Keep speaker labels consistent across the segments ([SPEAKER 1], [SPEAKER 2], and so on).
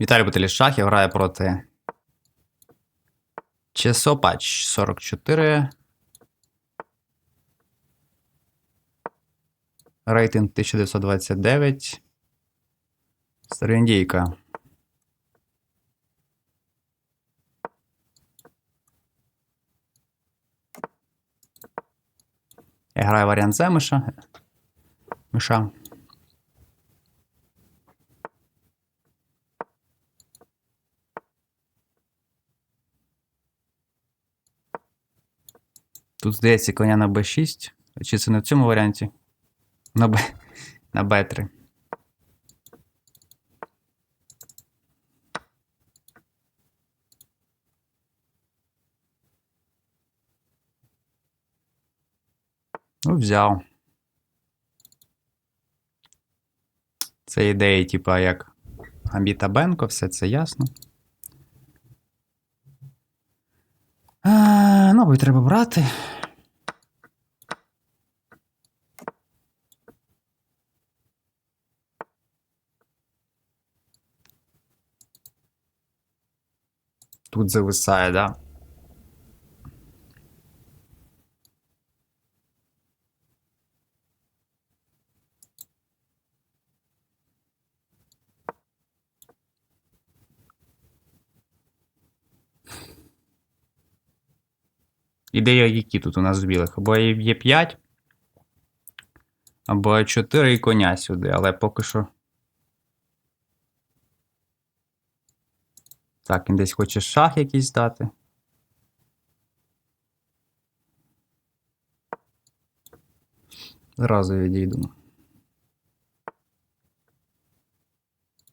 [SPEAKER 1] Віталій Баталішах, я граю проти Чесопач 44. Рейтинг 1929. Староіндійка. Я граю варіант Земиша. Миша. Тут, здається, коня на Б6. Чи це не в цьому варіанті? На Б. На Б3. Ну, взяв. Це ідеї, типа, як Гамбіта Бенко, все це ясно. А, ну, мабуть, треба брати. Тут зависає, да? Ідея які тут у нас з білих? Або є 5, або 4 і коня сюди, але поки що. Так, він десь хоче шах якийсь дати. Зразу відійду.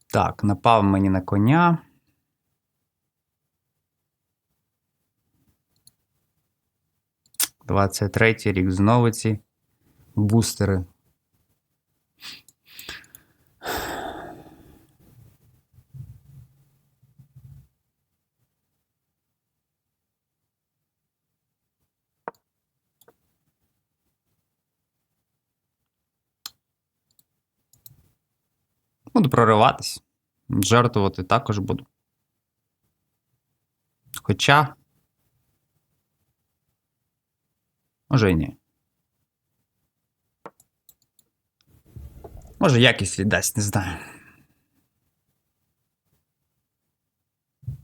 [SPEAKER 1] Так, напав мені на коня. Двадцять третій рік знову ці бустери. Буду прориватись. Жертвувати також буду. Хоча. Може і ні. Може, якість віддасть, не знаю.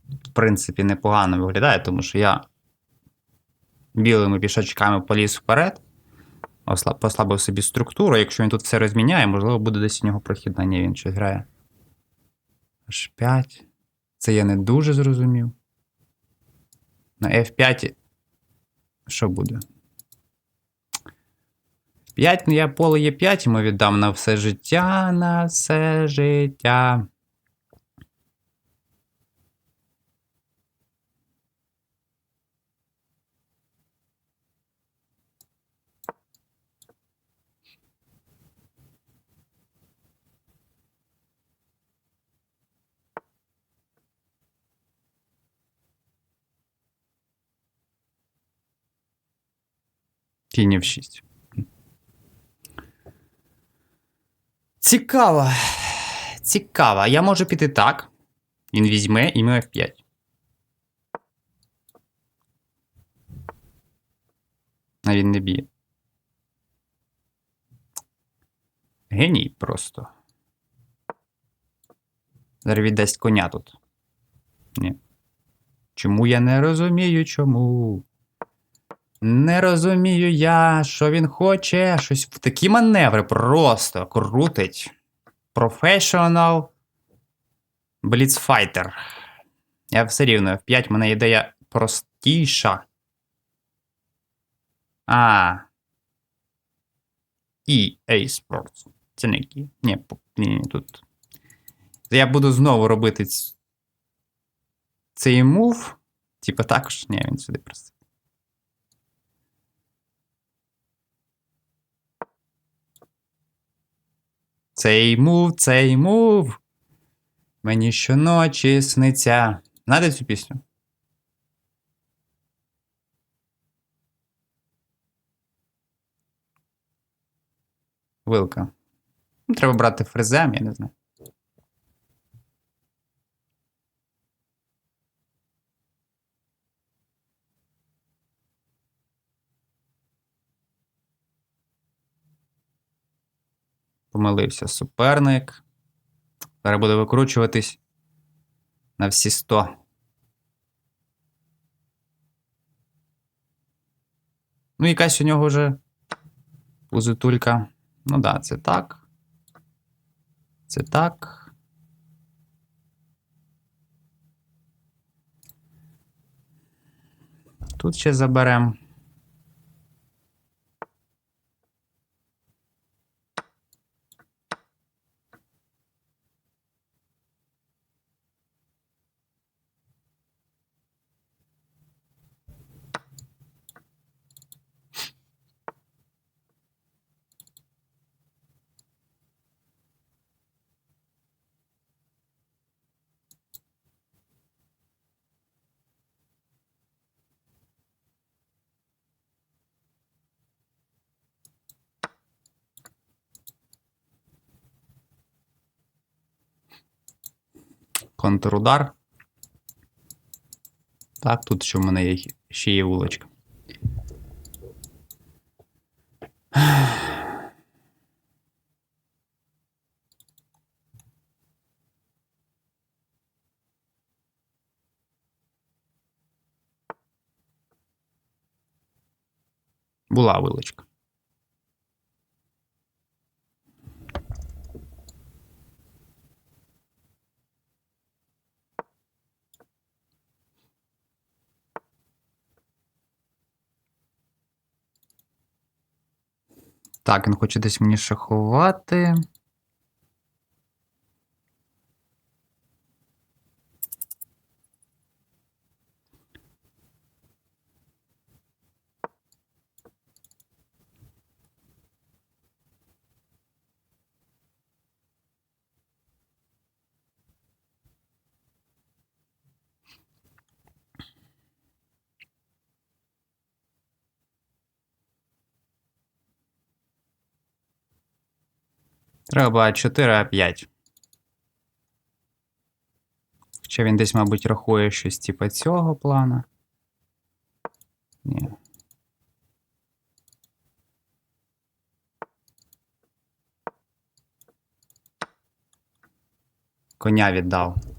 [SPEAKER 1] В принципі, непогано виглядає, тому що я білими пішачками поліз вперед. Осла- Послабив собі структуру. Якщо він тут все розміняє, можливо, буде десь у нього прохідна. Ні, він щось грає. H5. Це я не дуже зрозумів. На F5. Що буде? 5, ну я поле є 5 йому віддам на все життя, на все життя. Кінь в 6. Цікаво. Цікаво. Я можу піти так. Він візьме і ми F5. А він не б'є. Геній просто. Зараз віддасть коня тут. Ні. Чому я не розумію, чому? Не розумію я, що він хоче. Щось в такі маневри просто крутить. Professional Blitzfighter. Я все рівно F5, в мене ідея простіша. А. EA Sports. Це не які. Ні, ні, ні, тут. Я буду знову робити цей мув. Типа також. Ні, він сюди просто. Цей мув, цей мув. Мені щоночі сниться. Знаєте цю пісню? Вилка. Ну, треба брати фрезем, я не знаю. Помилився суперник. Зараз буде викручуватись на всі 100. Ну, якась у нього вже позитулька. Ну да, це так. Це так. Тут ще заберемо. Контрудар. Так, тут ще в мене є, ще є вуличка. Була вилочка. Так, він хоче десь мені шахувати. Треба 4 а 5. Хоча він десь, мабуть, рахує щось типу цього плана. Ні. Коня віддав.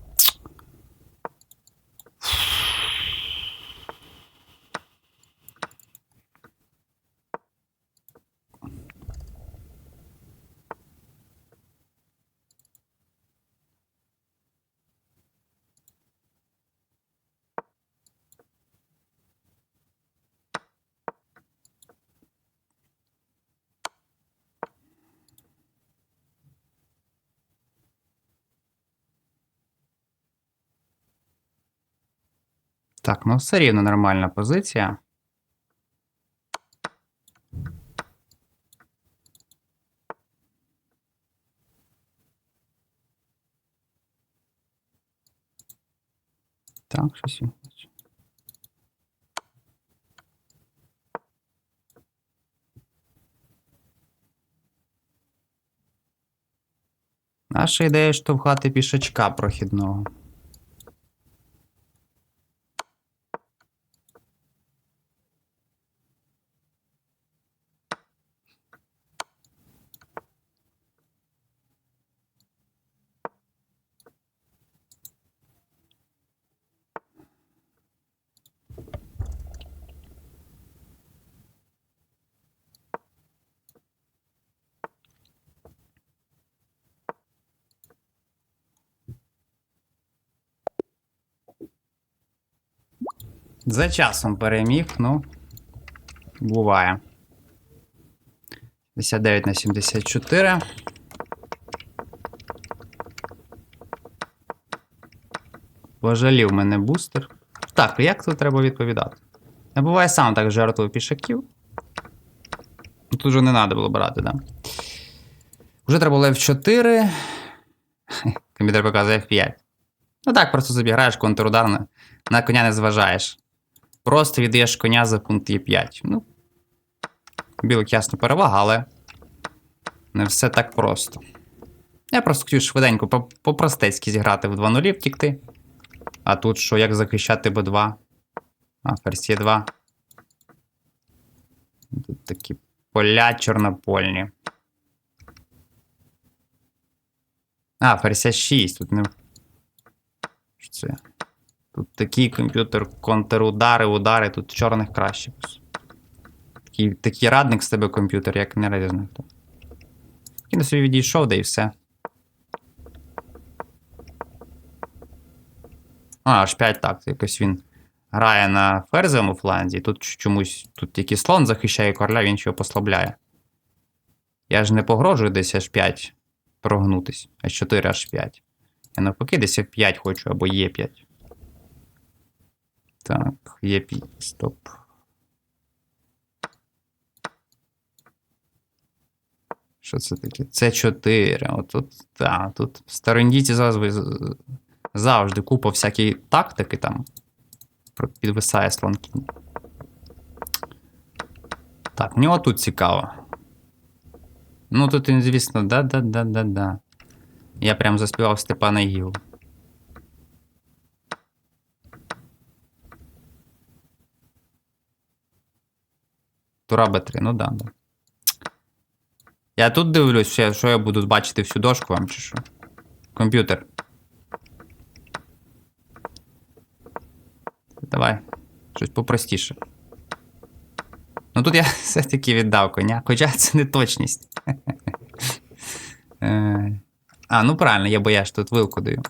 [SPEAKER 1] Так, ну все рівно нормальна позиція. Так, щось. Наша ідея штовхати пішачка прохідного. За часом переміг, ну. Буває. 59 на 74. Пожалів мене бустер. Так, як тут треба відповідати? Я буває сам так жертвую пішаків. Тут вже не треба було брати, да? Вже треба було F4. Комп'ютер показує F5. Ну так, просто собі граєш контрудар, на коня не зважаєш. Просто віддаєш коня за пункт Е5. Ну, білик ясно перевага, але не все так просто. Я просто хотів швиденько по- по-простецьки зіграти в 2-0 втікти. А тут що, як захищати Б2? А, ферзь Е2. Тут такі поля чорнопольні. А, ферзь 6, тут не. Що це? Тут такий комп'ютер, контрудари, удари, тут чорних краще. Такий, такий радник з тебе комп'ютер, як не радізно хто. Він собі відійшов, да і все. А, аж 5 так. Якось він грає на ферзовому фланзі, тут чомусь тут тільки слон захищає короля, він ще послабляє. Я ж не погрожую десь аж 5 прогнутись, аж 4 аж 5. Я навпаки десь F5 хочу або Е5. Так, Е5, стоп. Що це таке? Це 4. Отут, так, тут в старендіці завжди, завжди купа всякі тактики там. Підвисає слонкінь. Так, мені отут цікаво. Ну, тут звісно, да-да-да-да-да. Я прям заспівав Степана Гілу. Тура Б3, ну да, да. Я тут дивлюсь, що я, що я буду бачити всю дошку вам чи що? Комп'ютер. Давай. Щось попростіше. Ну тут я все-таки віддав коня, хоча це не точність. Е, А, ну правильно, я боясь, тут вилку даю.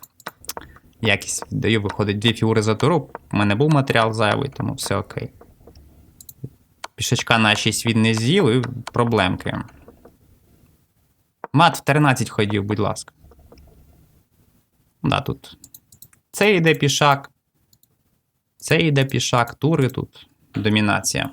[SPEAKER 1] Якість віддаю, виходить дві фігури за туру. У мене був матеріал зайвий, тому все окей. Пішечка на 6 він не з'їв і проблемки. Мат в 13 ходів, будь ласка. Да, тут. Це йде пішак. Це йде пішак, тури тут. Домінація.